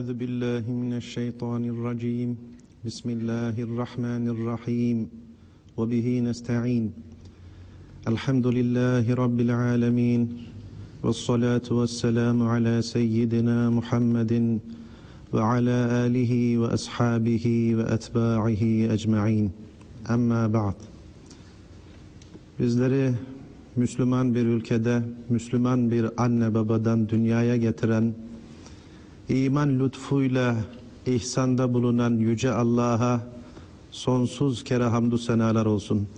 أعوذ بالله من الشيطان الرجيم. بسم الله الرحمن الرحيم. وبه نستعين. الحمد لله رب العالمين. والصلاة والسلام على سيدنا محمد وعلى آله وأصحابه وأتباعه أجمعين. أما بعد. Bizleri Müslüman bir ülkede, Müslüman bir anne babadan dünyaya getiren, iman lütfuyla ihsanda bulunan Yüce Allah'a sonsuz kere hamdü senalar olsun.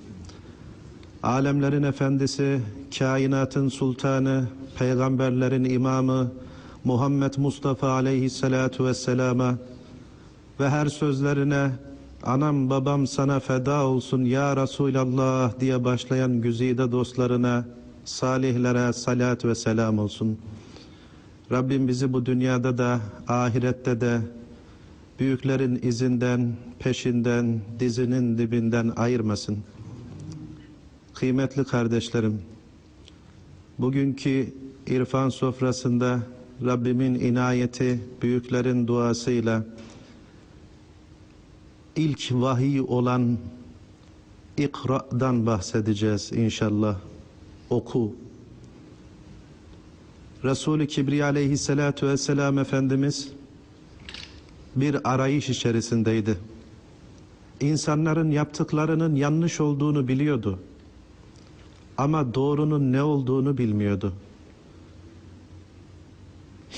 Alemlerin efendisi, kainatın sultanı, peygamberlerin imamı, Muhammed Mustafa aleyhissalatu vesselama ve her sözlerine anam babam sana feda olsun ya Resulallah diye başlayan güzide dostlarına, salihlere salat ve selam olsun. Rabbim bizi bu dünyada da ahirette de büyüklerin izinden, peşinden, dizinin dibinden ayırmasın. Kıymetli kardeşlerim, bugünkü irfan sofrasında Rabbimin inayeti, büyüklerin duasıyla ilk vahiy olan İkra'dan bahsedeceğiz inşallah. Oku. Resul-i Kibriya aleyhissalatu vesselam Efendimiz bir arayış içerisindeydi. İnsanların yaptıklarının yanlış olduğunu biliyordu. Ama doğrunun ne olduğunu bilmiyordu.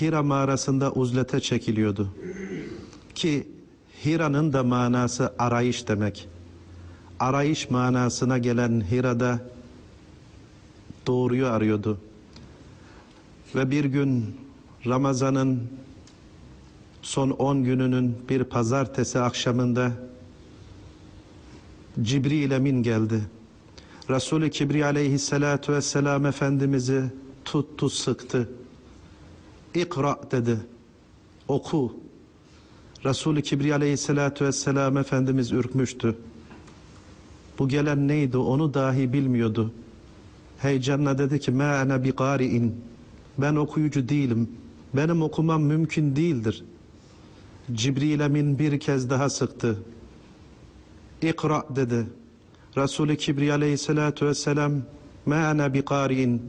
Hira mağarasında uzlete çekiliyordu. Ki Hira'nın da manası arayış demek. Arayış manasına gelen Hira'da doğruyu arıyordu. Ve bir gün Ramazan'ın son 10 gününün bir pazartesi akşamında Cibril Emin geldi. Resul-i Kibri aleyhissalatu vesselam Efendimiz'i tuttu sıktı. İkra dedi. Oku. Resul-i Kibri aleyhissalatu vesselam Efendimiz ürkmüştü. Bu gelen neydi onu dahi bilmiyordu. Heyecanla dedi ki ma ana bi qari'in. Ben okuyucu değilim. Benim okumam mümkün değildir. Cibril Emin bir kez daha sıktı. İkra dedi. Resul-i Kibri aleyhissalatu vesselam ma ana bi qari'in.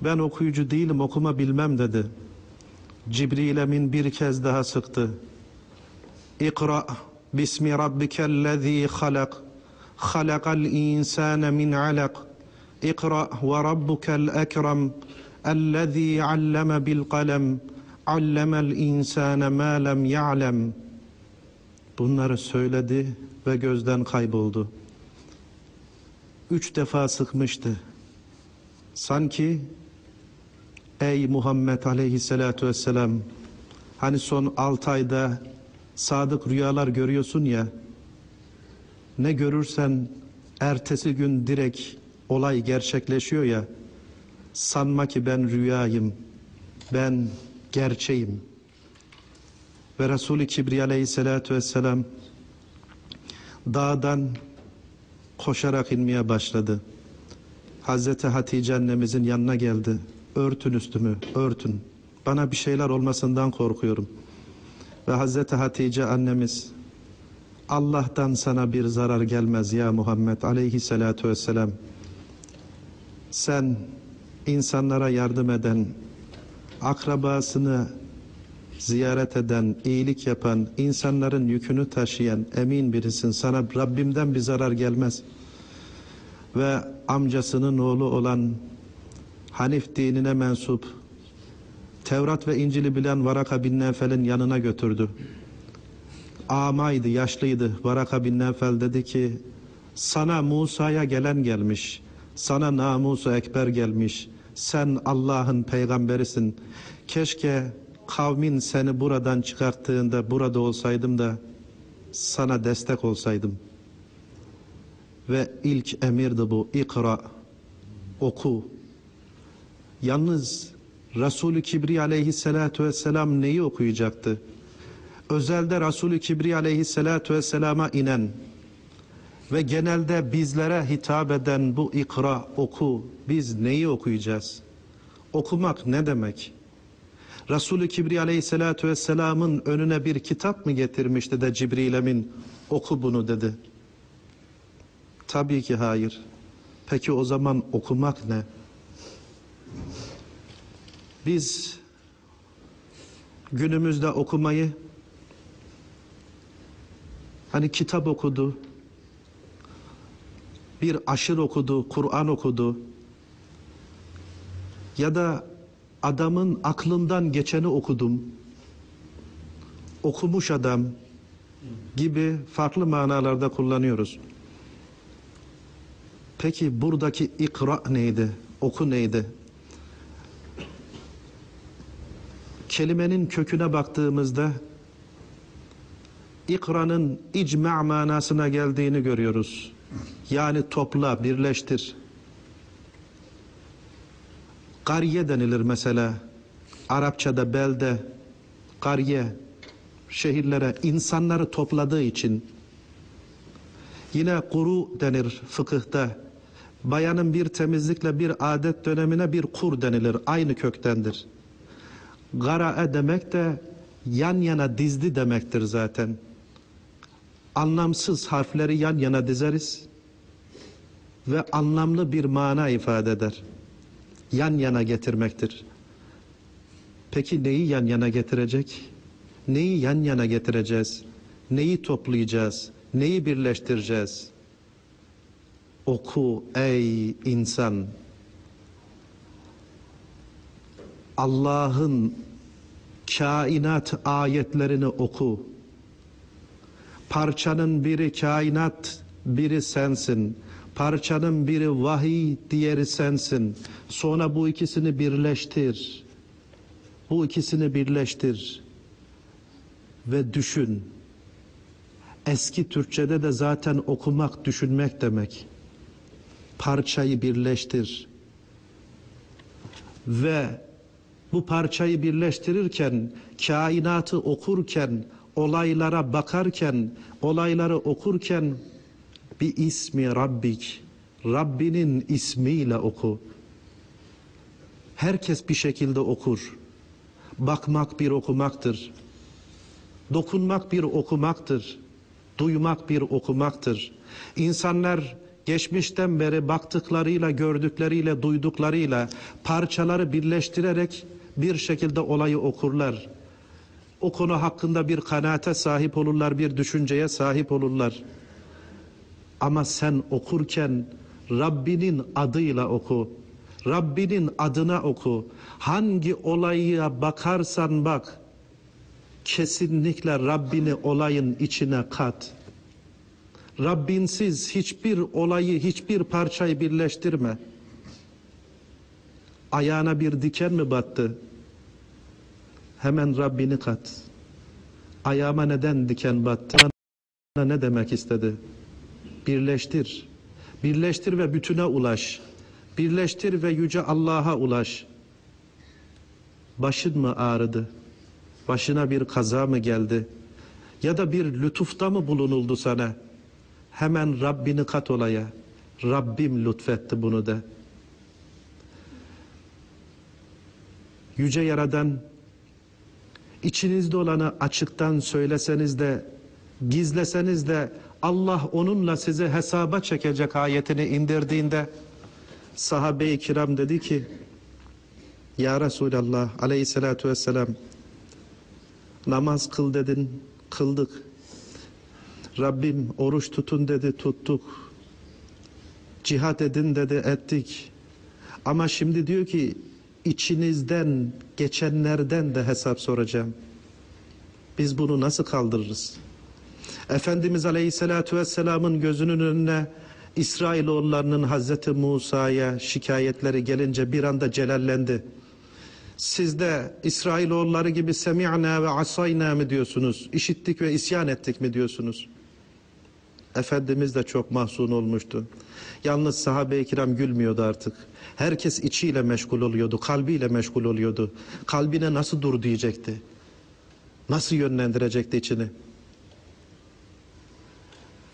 Ben okuyucu değilim okuma bilmem dedi. Cibril Emin bir kez daha sıktı. İkra bismi rabbikellezî halak. Halakal insâne min alak. İkra ve rabbukel ekrem. اَلَّذ۪ي عَلَّمَ بِالْقَلَمِ عَلَّمَ الْاِنْسَانَ مَا لَمْ يَعْلَمْ Bunları söyledi ve gözden kayboldu. Üç defa sıkmıştı. Sanki ey Muhammed aleyhissalatu vesselam hani son altı ayda sadık rüyalar görüyorsun ya ne görürsen ertesi gün direkt olay gerçekleşiyor ya sanma ki ben rüyayım ben gerçeğim ve Resul-i Kibriya aleyhissalatu vesselam dağdan koşarak inmeye başladı. Hazreti Hatice annemizin yanına geldi. Örtün üstümü, örtün. Bana bir şeyler olmasından korkuyorum. Ve Hazreti Hatice annemiz Allah'tan sana bir zarar gelmez ya Muhammed aleyhissalatu vesselam. Sen insanlara yardım eden, akrabasını ziyaret eden, iyilik yapan, insanların yükünü taşıyan emin birisin. Sana Rabbimden bir zarar gelmez. Ve amcasının oğlu olan Hanif dinine mensup, Tevrat ve İncil'i bilen Varaka bin Nefel'in yanına götürdü. Amaydı, yaşlıydı. Varaka bin Nefel dedi ki, sana Musa'ya gelen gelmiş, sana namusu ekber gelmiş, sen Allah'ın peygamberisin. Keşke kavmin seni buradan çıkarttığında burada olsaydım da sana destek olsaydım. Ve ilk emirdi bu. İkra, oku. Yalnız Resulü Kibri aleyhissalatu vesselam neyi okuyacaktı? Özelde Resulü Kibri aleyhissalatu vesselama inen ve genelde bizlere hitap eden bu ikra, oku, biz neyi okuyacağız? Okumak ne demek? Resulü Kibri aleyhissalatu vesselamın önüne bir kitap mı getirmişti de Cibril Emin oku bunu dedi. Tabii ki hayır. Peki o zaman okumak ne? Biz günümüzde okumayı hani kitap okudu, bir aşır okudu, Kur'an okudu ya da adamın aklından geçeni okudum, okumuş adam gibi farklı manalarda kullanıyoruz. Peki buradaki ikra neydi? Oku neydi? Kelimenin köküne baktığımızda ikra'nın icma manasına geldiğini görüyoruz. Yani topla, birleştir. Kariye denilir mesela. Arapçada belde, kariye, şehirlere insanları topladığı için. Yine kuru denir fıkıhta. Bayanın bir temizlikle bir adet dönemine bir kur denilir. Aynı köktendir. Garae demek de yan yana dizdi demektir zaten. Anlamsız harfleri yan yana dizeriz ve anlamlı bir mana ifade eder. Yan yana getirmektir. Peki neyi yan yana getirecek? Neyi yan yana getireceğiz? Neyi toplayacağız? Neyi birleştireceğiz? Oku ey insan. Allah'ın kainat ayetlerini oku. Parçanın biri kainat, biri sensin. Parçanın biri vahiy, diğeri sensin. Sonra bu ikisini birleştir. Bu ikisini birleştir. Ve düşün. Eski Türkçede de zaten okumak, düşünmek demek. Parçayı birleştir. Ve bu parçayı birleştirirken, kainatı okurken, olaylara bakarken, olayları okurken bir ismi Rabbik, Rabbinin ismiyle oku. Herkes bir şekilde okur. Bakmak bir okumaktır. Dokunmak bir okumaktır. Duymak bir okumaktır. İnsanlar geçmişten beri baktıklarıyla, gördükleriyle, duyduklarıyla parçaları birleştirerek bir şekilde olayı okurlar. O konu hakkında bir kanaate sahip olurlar, bir düşünceye sahip olurlar. Ama sen okurken Rabbinin adıyla oku. Rabbinin adına oku. Hangi olaya bakarsan bak, kesinlikle Rabbini olayın içine kat. Rabbinsiz hiçbir olayı, hiçbir parçayı birleştirme. Ayağına bir diken mi battı? Hemen Rabbini kat. Ayağıma neden diken battı? Bana ne demek istedi? Birleştir. Birleştir ve bütüne ulaş. Birleştir ve yüce Allah'a ulaş. Başın mı ağrıdı? Başına bir kaza mı geldi? Ya da bir lütufta mı bulunuldu sana? Hemen Rabbini kat olaya. Rabbim lütfetti bunu de. Yüce Yaradan içinizde olanı açıktan söyleseniz de gizleseniz de Allah onunla sizi hesaba çekecek ayetini indirdiğinde sahabe-i kiram dedi ki Ya Resulallah aleyhissalatu vesselam namaz kıl dedin kıldık. Rabbim oruç tutun dedi tuttuk. Cihat edin dedi ettik. Ama şimdi diyor ki içinizden geçenlerden de hesap soracağım biz bunu nasıl kaldırırız Efendimiz Aleyhisselatü Vesselam'ın gözünün önüne İsrailoğullarının Hazreti Musa'ya şikayetleri gelince bir anda celallendi. Siz de İsrailoğulları gibi semi'na ve asayna mı diyorsunuz? İşittik ve isyan ettik mi diyorsunuz? Efendimiz de çok mahzun olmuştu. Yalnız sahabe-i kiram gülmüyordu artık. Herkes içiyle meşgul oluyordu, kalbiyle meşgul oluyordu. Kalbine nasıl dur diyecekti? Nasıl yönlendirecekti içini?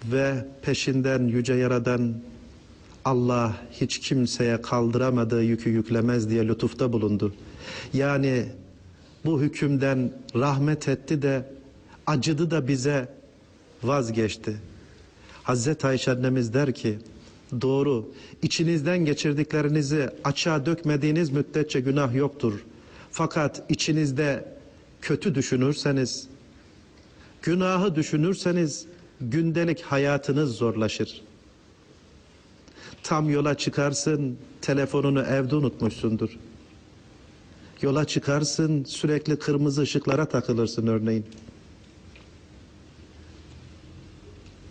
ve peşinden yüce yaradan Allah hiç kimseye kaldıramadığı yükü yüklemez diye lütufta bulundu. Yani bu hükümden rahmet etti de acıdı da bize vazgeçti. Hazreti Ayşe annemiz der ki doğru içinizden geçirdiklerinizi açığa dökmediğiniz müddetçe günah yoktur. Fakat içinizde kötü düşünürseniz, günahı düşünürseniz gündelik hayatınız zorlaşır. Tam yola çıkarsın, telefonunu evde unutmuşsundur. Yola çıkarsın, sürekli kırmızı ışıklara takılırsın örneğin.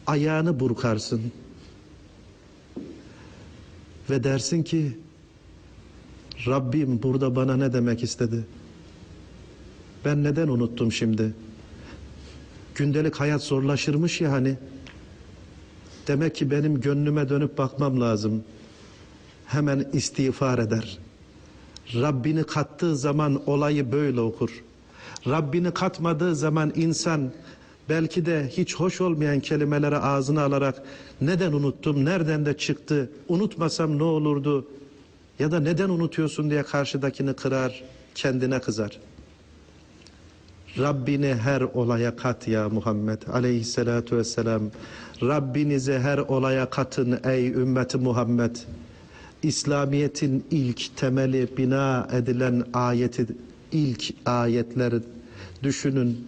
Ayağını burkarsın. Ve dersin ki, Rabbim burada bana ne demek istedi? Ben neden unuttum şimdi? Gündelik hayat zorlaşırmış ya hani. Demek ki benim gönlüme dönüp bakmam lazım. Hemen istiğfar eder. Rabbini kattığı zaman olayı böyle okur. Rabbini katmadığı zaman insan belki de hiç hoş olmayan kelimelere ağzına alarak neden unuttum, nereden de çıktı, unutmasam ne olurdu ya da neden unutuyorsun diye karşıdakini kırar, kendine kızar. Rabbini her olaya kat ya Muhammed aleyhissalatu vesselam. Rabbinize her olaya katın ey ümmeti Muhammed. İslamiyet'in ilk temeli bina edilen ayeti, ilk ayetleri düşünün.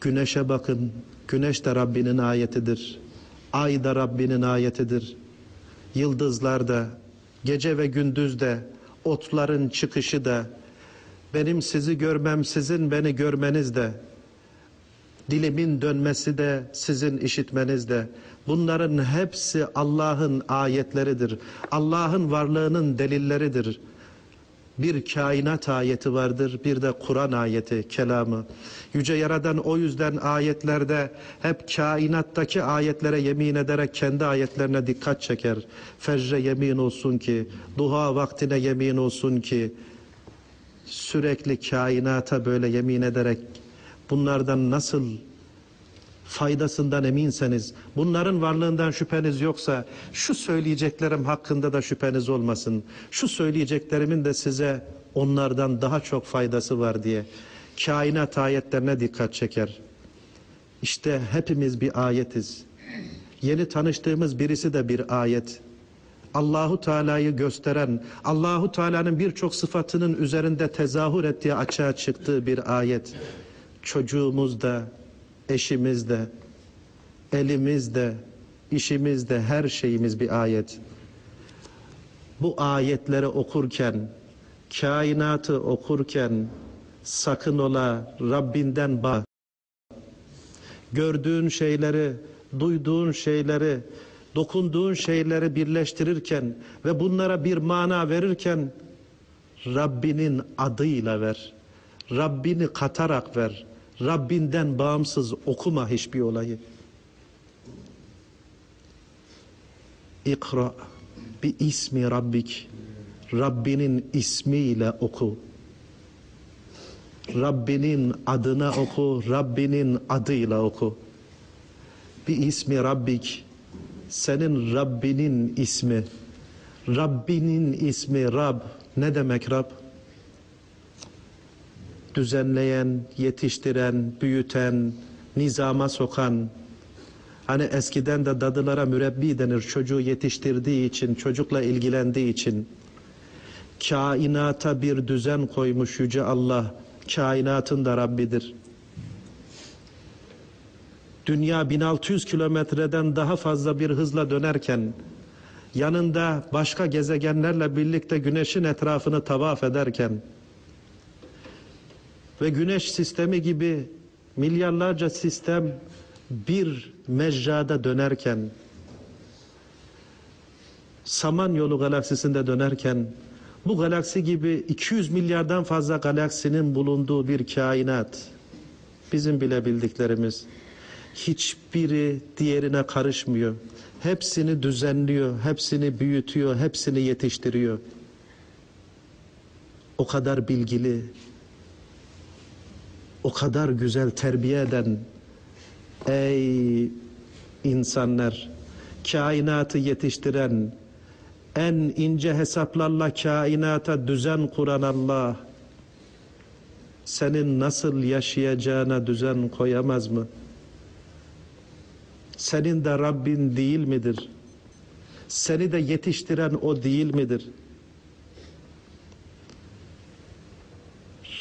Güneşe bakın. Güneş de Rabbinin ayetidir. Ay da Rabbinin ayetidir. Yıldızlar da, gece ve gündüz de, otların çıkışı da, benim sizi görmem, sizin beni görmeniz de, dilimin dönmesi de, sizin işitmeniz de, bunların hepsi Allah'ın ayetleridir. Allah'ın varlığının delilleridir. Bir kainat ayeti vardır, bir de Kur'an ayeti, kelamı. Yüce Yaradan o yüzden ayetlerde hep kainattaki ayetlere yemin ederek kendi ayetlerine dikkat çeker. Fecre yemin olsun ki, duha vaktine yemin olsun ki, sürekli kainata böyle yemin ederek bunlardan nasıl faydasından eminseniz, bunların varlığından şüpheniz yoksa şu söyleyeceklerim hakkında da şüpheniz olmasın. Şu söyleyeceklerimin de size onlardan daha çok faydası var diye kainat ayetlerine dikkat çeker. İşte hepimiz bir ayetiz. Yeni tanıştığımız birisi de bir ayet. Allahu Teala'yı gösteren, Allahu Teala'nın birçok sıfatının üzerinde tezahür ettiği açığa çıktığı bir ayet. Çocuğumuz da, eşimiz de, elimiz de, işimiz de, her şeyimiz bir ayet. Bu ayetleri okurken, kainatı okurken sakın ola Rabbinden bak. Gördüğün şeyleri, duyduğun şeyleri, dokunduğun şeyleri birleştirirken ve bunlara bir mana verirken Rabbinin adıyla ver. Rabbini katarak ver. Rabbinden bağımsız okuma hiçbir olayı. İkra bi ismi rabbik. Rabbinin ismiyle oku. Rabbinin adına oku, Rabbinin adıyla oku. Bi ismi rabbik. Senin Rabbinin ismi. Rabbinin ismi Rab. Ne demek Rab? Düzenleyen, yetiştiren, büyüten, nizama sokan, hani eskiden de dadılara mürebbi denir çocuğu yetiştirdiği için, çocukla ilgilendiği için, kainata bir düzen koymuş Yüce Allah, kainatın da Rabbidir. Dünya 1600 kilometreden daha fazla bir hızla dönerken, yanında başka gezegenlerle birlikte güneşin etrafını tavaf ederken, ve güneş sistemi gibi milyarlarca sistem bir mecrada dönerken Samanyolu galaksisinde dönerken bu galaksi gibi 200 milyardan fazla galaksinin bulunduğu bir kainat bizim bile bildiklerimiz hiçbiri diğerine karışmıyor. Hepsini düzenliyor, hepsini büyütüyor, hepsini yetiştiriyor. O kadar bilgili, o kadar güzel terbiye eden ey insanlar kainatı yetiştiren en ince hesaplarla kainata düzen kuran Allah senin nasıl yaşayacağına düzen koyamaz mı? Senin de Rabbin değil midir? Seni de yetiştiren o değil midir?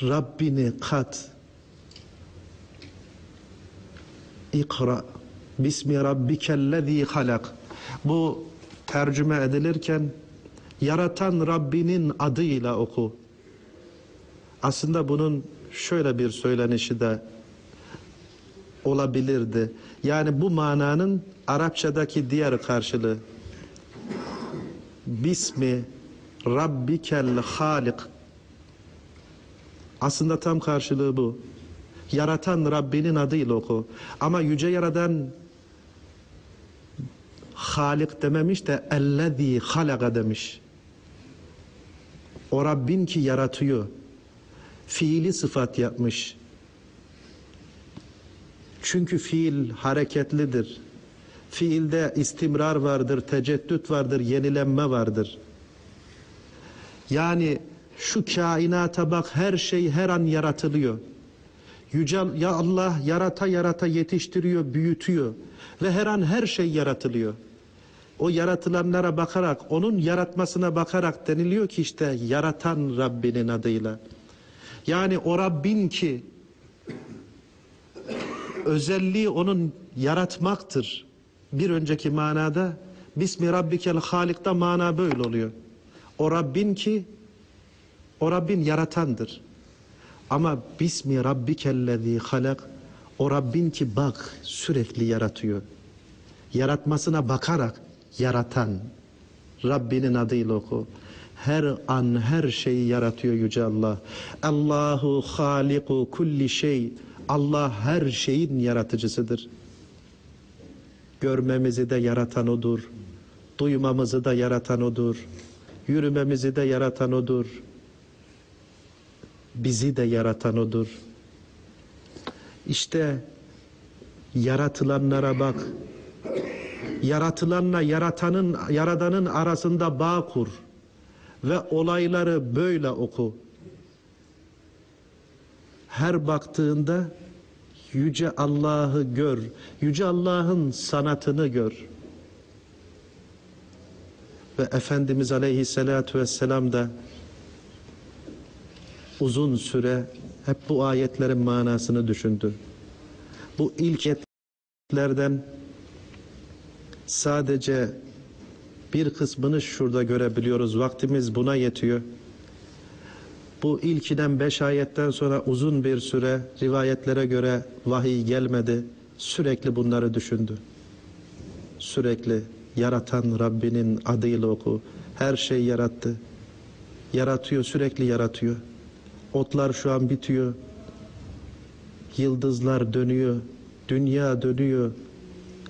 Rabbini kat. İkra. Bismi rabbikellezî halak. Bu tercüme edilirken yaratan Rabbinin adıyla oku. Aslında bunun şöyle bir söylenişi de olabilirdi. Yani bu mananın Arapçadaki diğer karşılığı. Bismi Rabbikel Halik. Aslında tam karşılığı bu. Yaratan Rabbinin adıyla oku. Ama yüce yaradan Halik dememiş de ellezî halaka demiş. O Rabbin ki yaratıyor. Fiili sıfat yapmış. Çünkü fiil hareketlidir. Fiilde istimrar vardır, teceddüt vardır, yenilenme vardır. Yani şu kainata bak her şey her an yaratılıyor. Yüce ya Allah yarata yarata yetiştiriyor, büyütüyor ve her an her şey yaratılıyor. O yaratılanlara bakarak, onun yaratmasına bakarak deniliyor ki işte yaratan Rabbinin adıyla. Yani o Rabbin ki özelliği onun yaratmaktır. Bir önceki manada Bismi Rabbikel Halik'ta mana böyle oluyor. O Rabbin ki o Rabbin yaratandır. Ama Bismi Rabbikellezî halak o Rabbin ki bak sürekli yaratıyor. Yaratmasına bakarak yaratan Rabbinin adıyla oku. Her an her şeyi yaratıyor Yüce Allah. Allahu haliku kulli şey. Allah her şeyin yaratıcısıdır. Görmemizi de yaratan O'dur. Duymamızı da yaratan O'dur. Yürümemizi de yaratan O'dur. Bizi de yaratan O'dur. İşte yaratılanlara bak. Yaratılanla yaratanın, yaradanın arasında bağ kur. Ve olayları böyle oku. Her baktığında Yüce Allah'ı gör. Yüce Allah'ın sanatını gör. Ve Efendimiz Aleyhisselatü Vesselam da uzun süre hep bu ayetlerin manasını düşündü. Bu ilk ayetlerden sadece bir kısmını şurada görebiliyoruz. Vaktimiz buna yetiyor. Bu ilkiden beş ayetten sonra uzun bir süre rivayetlere göre vahiy gelmedi. Sürekli bunları düşündü. Sürekli yaratan Rabbinin adıyla oku. Her şey yarattı. Yaratıyor, sürekli yaratıyor. Otlar şu an bitiyor. Yıldızlar dönüyor. Dünya dönüyor.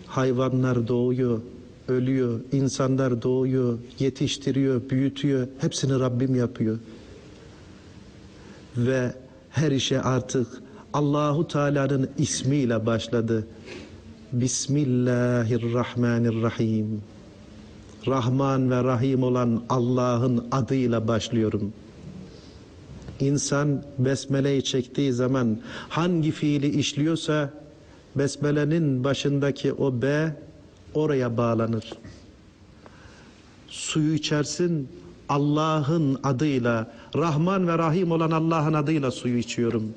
Hayvanlar doğuyor, ölüyor. insanlar doğuyor, yetiştiriyor, büyütüyor. Hepsini Rabbim yapıyor. Ve her işe artık Allahu Teala'nın ismiyle başladı. Bismillahirrahmanirrahim. Rahman ve Rahim olan Allah'ın adıyla başlıyorum. İnsan besmeleyi çektiği zaman hangi fiili işliyorsa besmelenin başındaki o B oraya bağlanır. Suyu içersin Allah'ın adıyla, Rahman ve Rahim olan Allah'ın adıyla suyu içiyorum.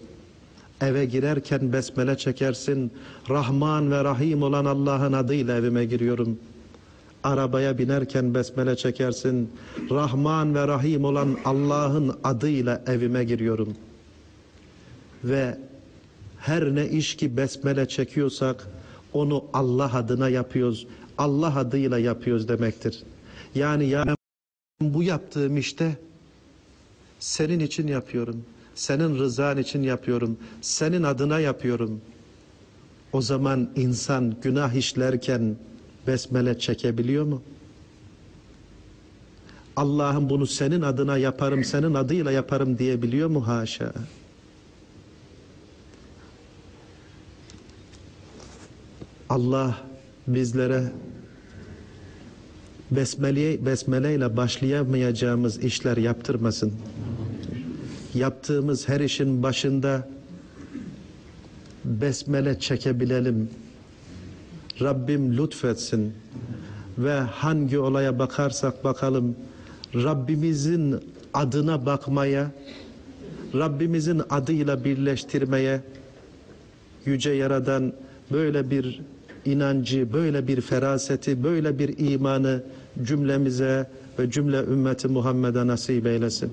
Eve girerken besmele çekersin, Rahman ve Rahim olan Allah'ın adıyla evime giriyorum. Arabaya binerken besmele çekersin, Rahman ve Rahim olan Allah'ın adıyla evime giriyorum. Ve her ne iş ki besmele çekiyorsak onu Allah adına yapıyoruz. Allah adıyla yapıyoruz demektir. Yani ya bu yaptığım işte senin için yapıyorum. Senin rızan için yapıyorum. Senin adına yapıyorum. O zaman insan günah işlerken besmele çekebiliyor mu? Allah'ım bunu senin adına yaparım, senin adıyla yaparım diyebiliyor mu? Haşa. Allah bizlere besmele, besmele ile başlayamayacağımız işler yaptırmasın. yaptığımız her işin başında besmele çekebilelim. Rabbim lütfetsin ve hangi olaya bakarsak bakalım Rabbimizin adına bakmaya, Rabbimizin adıyla birleştirmeye yüce yaradan böyle bir inancı, böyle bir feraseti, böyle bir imanı cümlemize ve cümle ümmeti Muhammed'e nasip eylesin.